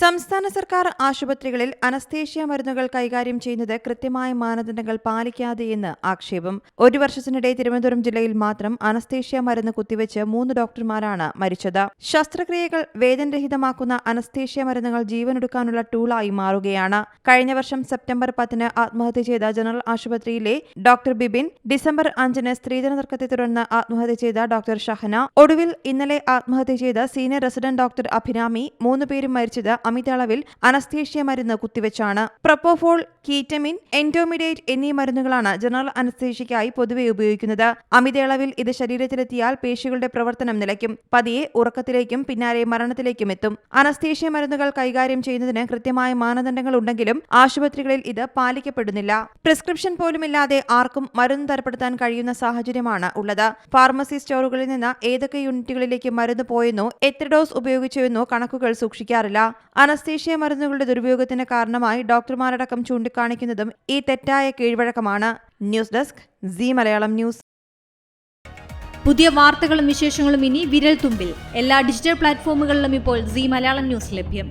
സംസ്ഥാന സർക്കാർ ആശുപത്രികളിൽ അനസ്തേഷ്യ മരുന്നുകൾ കൈകാര്യം ചെയ്യുന്നത് കൃത്യമായ മാനദണ്ഡങ്ങൾ പാലിക്കാതെയെന്ന് ആക്ഷേപം. ഒരു വർഷത്തിനിടെ തിരുവനന്തപുരം ജില്ലയിൽ മാത്രം അനസ്തേഷ്യ മരുന്ന് കുത്തിവെച്ച് മൂന്ന് ഡോക്ടർമാരാണ് മരിച്ചത്. ശസ്ത്രക്രിയകൾ വേദനരഹിതമാക്കുന്ന അനസ്തേഷ്യ മരുന്നുകൾ ജീവനൊടുക്കാനുള്ള ടൂളായി മാറുകയാണ്. കഴിഞ്ഞ വർഷം സെപ്റ്റംബർ പത്തിന് ആത്മഹത്യ ചെയ്ത ജനറൽ ആശുപത്രിയിലെ ഡോക്ടർ ബിബിൻ ഡിസംബർ അഞ്ചിന് സ്ത്രീധന തർക്കത്തെ തുടർന്ന് ആത്മഹത്യ ചെയ്ത ഡോക്ടർ ഷഹന ഒടുവിൽ ഇന്നലെ ആത്മഹത്യ ചെയ്ത സീനിയർ റെസിഡന്റ് ഡോക്ടർ അഭിരാമി മൂന്ന് പേരും മരിച്ചത് അമിത അളവിൽ അനസ്തേഷ്യ മരുന്ന് കുത്തിവെച്ചാണ് പ്രൊപ്പോഫോൾ കീറ്റമിൻ എൻഡോമിഡേറ്റ് എന്നീ മരുന്നുകളാണ് ജനറൽ അനസ്തേഷ്യയ്ക്കായി പൊതുവെ ഉപയോഗിക്കുന്നത്. അമിതയളവിൽ ഇത് ശരീരത്തിലെത്തിയാൽ പേശികളുടെ പ്രവർത്തനം നിലയ്ക്കും പതിയെ ഉറക്കത്തിലേക്കും പിന്നാലെ മരണത്തിലേക്കും എത്തും. അനസ്തേഷ്യ മരുന്നുകൾ കൈകാര്യം ചെയ്യുന്നതിന് കൃത്യമായ മാനദണ്ഡങ്ങൾ ഉണ്ടെങ്കിലും ആശുപത്രികളിൽ ഇത് പാലിക്കപ്പെടുന്നില്ല. പ്രിസ്ക്രിപ്ഷൻ പോലുമില്ലാതെ ആർക്കും മരുന്ന് തരപ്പെടുത്താൻ കഴിയുന്ന സാഹചര്യമാണ് ഉള്ളത്. ഫാർമസി സ്റ്റോറുകളിൽ നിന്ന് ഏതൊക്കെ യൂണിറ്റുകളിലേക്ക് മരുന്ന് പോയെന്നോ എത്ര ഡോസ് ഉപയോഗിച്ചുവെന്നോ കണക്കുകൾ സൂക്ഷിക്കാറില്ല. അനസ്തേഷ്യ മരുന്നുകളുടെ ദുരുപയോഗത്തിന് കാരണമായി ഡോക്ടർമാരടക്കം ചൂണ്ടിക്കാണിക്കുന്നതും ഈ തെറ്റായ കീഴ്വഴക്കമാണ്. News desk C Malayalam news. പുതിയ വാർത്തകളും വിശേഷങ്ങളും ഇനി വിരൽ തുമ്പിൽ എല്ലാ ഡിജിറ്റൽ പ്ലാറ്റ്ഫോമുകളിലും ഇപ്പോൾ സി മലയാളം ന്യൂസ് ലഭ്യം.